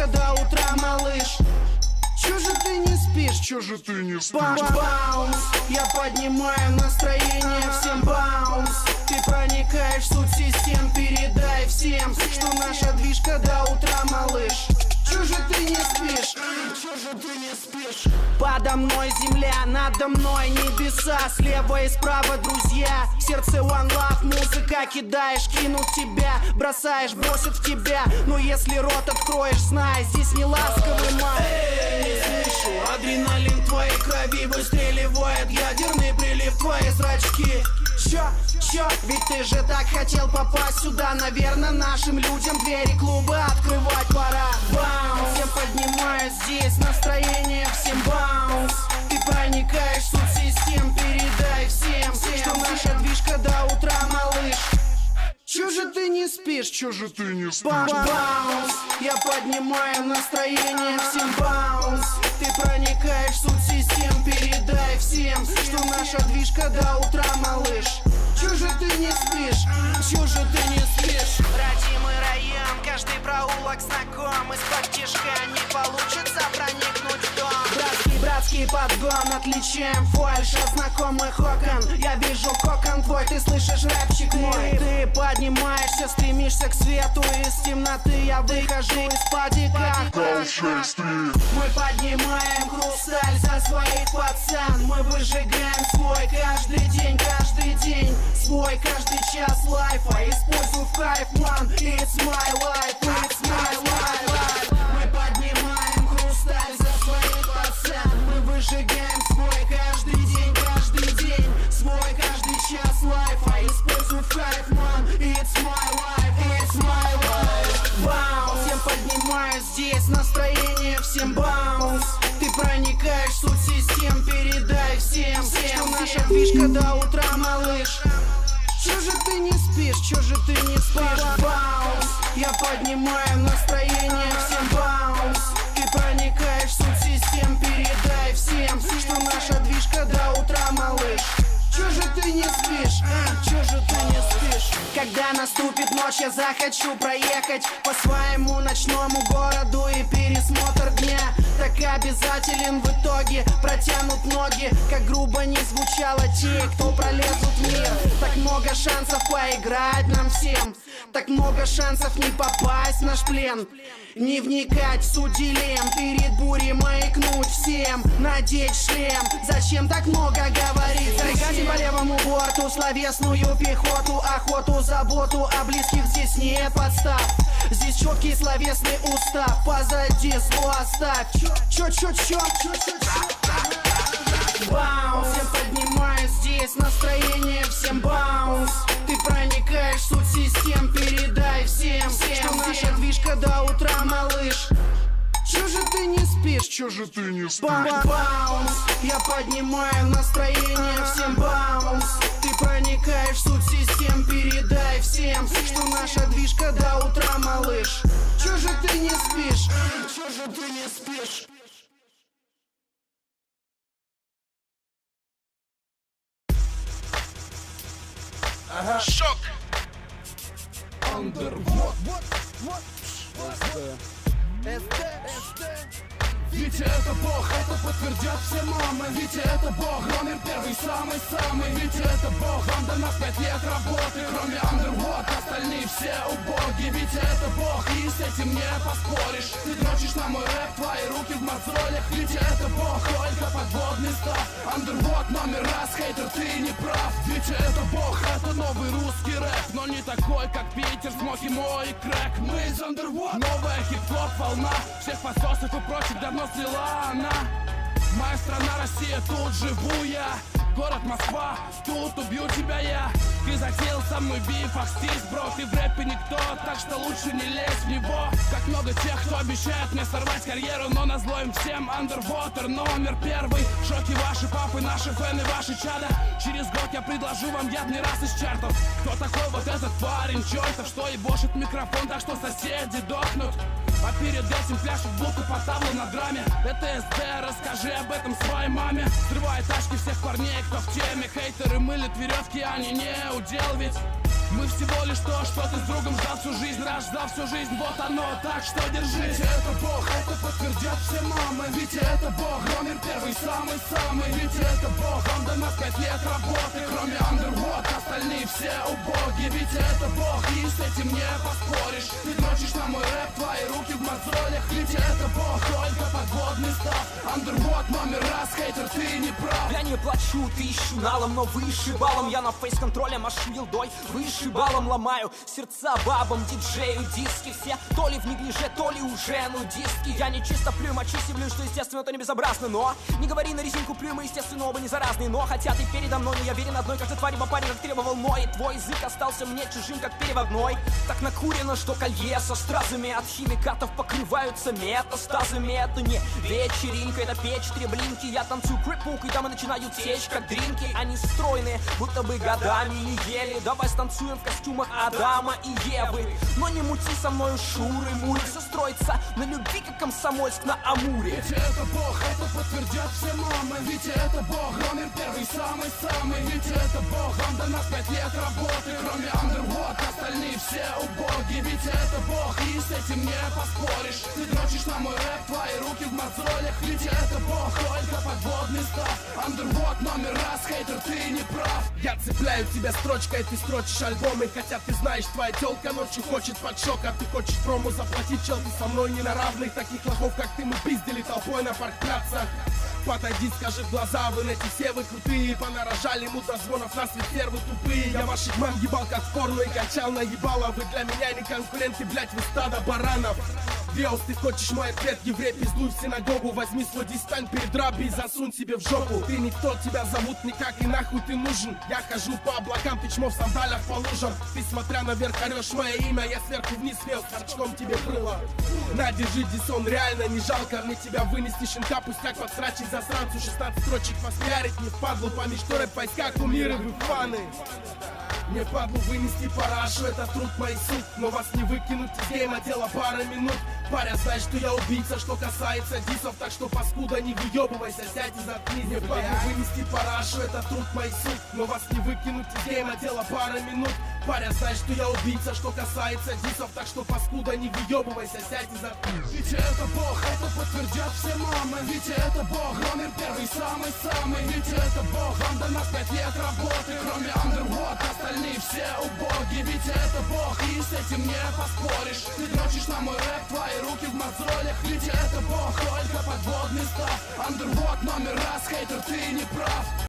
движка до утра, малыш Чё же ты не спишь? Чё же ты не спишь? Ба- Баунс, я поднимаю настроение всем баунс Ты проникаешь в суть систем, передай всем Что наша движка до утра, малыш Чё же ты не спишь? Чё же ты не спишь? Подо мной земля, надо мной небеса. Слева и справа друзья. В сердце one love, музыка кидаешь Кинут тебя, бросаешь, бросят в тебя. Но если рот откроешь, знай, здесь не ласковый май Не слышу, адреналин твоей крови Выстреливает. Ядерный прилив твои зрачки Чё, чё, ведь ты же так хотел попасть сюда. Наверное, нашим людям двери клуба Чё же ты не спишь? Ба- Баунс, я поднимаю настроение всем баунс Ты проникаешь в суть систем, передай всем Что наша движка до утра, малыш Чё же ты не спишь? Чё же ты не спишь? Родимый район, каждый проулок знаком Из-под не получится проникнуть в Братский, подгон, отличаем фальш от знакомых окон. Я вижу кокон твой, ты слышишь рэпчик мой. Ты поднимаешься, стремишься к свету Из темноты я выхожу из падика Мы поднимаем хрусталь за своих пацан. Мы выжигаем свой каждый день, каждый день. Свой каждый час лайфа. Используй в кайф, ман It's my life, it's my life здесь настроение всем баунс. Ты проникаешь в суть систем, передай всем Что наша движка до утра, малыш. Чё же ты не спишь, чё же ты не спишь? Баунс, я поднимаю настроение Наступит ночь, я захочу проехать По своему ночному городу и пересмотр дня. Так обязателен в итоге Протянут ноги, как грубо не звучало Те, кто пролезут в мир. Так много шансов поиграть нам всем Так много шансов не попасть в наш плен. Не вникать в суть дилемм Перед бурей маякнуть всем. Надеть шлем. Зачем так много говорить? Зарегайте по левому борту Словесную пехоту Охоту, заботу. О близких здесь нет подстав. Здесь четкий словесный устав. Позади зло оставь. Чё, Баунс, я поднимаю здесь настроение всем баунс. Ты проникаешь в суть систем, передай всем, Что наша движка до утра, малыш. Чё же ты не спишь? Чё же ты не спишь? Ба- Баунс, я поднимаю настроение всем баунс. Ты проникаешь в суть систем, передай всем Что наша движка до утра, малыш. Чё же ты не спишь? Чё же ты не спишь? Шок! Витя это бог, это подтвердят все мамы. Витя это бог, номер первый, самый-самый Витя это бог, он до нас пять лет работы. Кроме Underworld, остальные все убоги. Витя это бог, и с этим не поспоришь. Ты дрочишь на мой рэп, твои руки в мозолях. Витя это бог, только подводный став. Underworld номер раз, хейтер, ты не прав. Витя это бог, это новый русский рэп Но не такой, как Питер, Смоки мой и крэк. Мы из Underworld, новая хип-хоп волна. Всех подсосов и прочих давно слила она. Моя страна Россия, тут живу я. Город Москва, тут убью тебя я. Ты затеял со мной биф, ах здесь, бро Ты в рэпе никто, так что лучше не лезь в него. Как много тех, кто обещает мне сорвать карьеру Но назло им всем. Underwater номер первый. Шоки ваши папы, наши фэны, ваши чада. Через год я предложу вам явный раз из чартов. Кто такой вот этот парень чертов Что ебошит микрофон, так что соседи дохнут а перед этим пляшет булку по таблу на драме. Это СД, расскажи об этом своей маме. Срывай тачки всех парней, кто в теме. Хейтеры мылят веревки, они не удел ведь мы всего лишь то, что ты с другом ждал всю жизнь так ждал всю жизнь, вот оно, так что держись. Ведь это Бог, это подтвердят все мамы Ведь это Бог, первый, самый-самый Ведь это Бог, он до нас пять лет работы Кроме Underwood, остальные все убоги Ведь это Бог, и с этим не поспоришь. Ты дрочишь на мой рэп, твои руки в мозолях. Ведь это Бог, только подводный став Underwood номер раз, хейтер, ты не прав. Я не плачу тысячу налом, но выше балом. Я на фейс-контроле машу елдой Выше балом ломаю. Сердца бабам Диджею диски все. То ли в неглиже, то ли уже нудистки. Я не чисто плюю, мочи сивлю, что естественно, то не безобразно Но не говори на резинку плюю, мы естественно оба не заразные Но хотя ты передо мной, но я верен одной Каждой твари по паре, как требовал мой. Твой язык остался мне чужим, как переводной. Так накурено, что колье со стразами От химикатов покрываются метастазами. Это не вечеринка, это печь треблинки. Я танцую крипук, и там и начинают течь, как дринки. Они стройные, будто бы годами не ели. Давай станцуем в костюмах Адама и Евы. Но не мути со мною шуры, муры Все строится на любви, как комсомольск на Амуре. Ведь это Бог, это подтвердят все мамы Ведь это Бог, номер первый, самый-самый Ведь это Бог, до нас пять лет работы. Кроме Underwood, остальные все убоги. Ведь это Бог, и с этим не поспоришь. Ты дрочишь на мой рэп, твои руки в мозолях. Ведь это Бог, только подводный став. Underwood номер раз, хейтер, ты не прав. Я цепляю тебя строчкой, ты строчишь альбомы. Хотя ты знаешь, твоя телка ночью хочет под шок А ты хочешь прому заплатить, чел, ты со мной не на равных Таких лохов, как ты, мы пиздили толпой на паркплацах Подойди, скажи в глаза, вы эти все вы крутые. Понарожали мудозвонов, нас ведь первые тупые. Я ваших мам ебал как в порно и качал наебало Вы для меня не конкуренты, блять, вы стадо баранов Веус, ты хочешь мой ответ, еврей, пиздуй в синагогу. Возьми свой дистань перед раби и засунь себе в жопу. Ты никто, тебя зовут никак и нахуй ты нужен. Я хожу по облакам, ты чмо в сандалях по лужам. Ты смотря наверх орешь мое имя, я сверху вниз вел торчком тебе крыло На, держи дисон, реально не жалко. Мне тебя вынести щенка Пустяк подсрачить засранцу, 16 строчек поспиарить Не впадлу помнишь, что рэп войска, кумиры, вы фаны мне падлу вынести парашу, это труд моих суд. Но вас не выкинуть из гейма, дело пара минут. Паря, знаешь, что я убийца, что касается дисов Так что, паскуда, не выебывайся, сядь и заткнись. Мне падлу вынести парашу, это труд моих суд. Но вас не выкинуть из гейма, дело пара минут. Паря, знаешь, что я убийца, что касается дисов Так что, паскуда, не выебывайся, сядь и заткнись. Ведь это Бог, это подтвердят все мамы. Ведь это Бог, номер первый, самый-самый. Ведь это Бог, он до нас пять лет работы Кроме Underwood, остальные все убоги Ведь это Бог, и с этим не поспоришь. Ты дрочишь на мой рэп, твои руки в мозолях Ведь это Бог, только подводный став Underwood номер раз, хейтер, ты не прав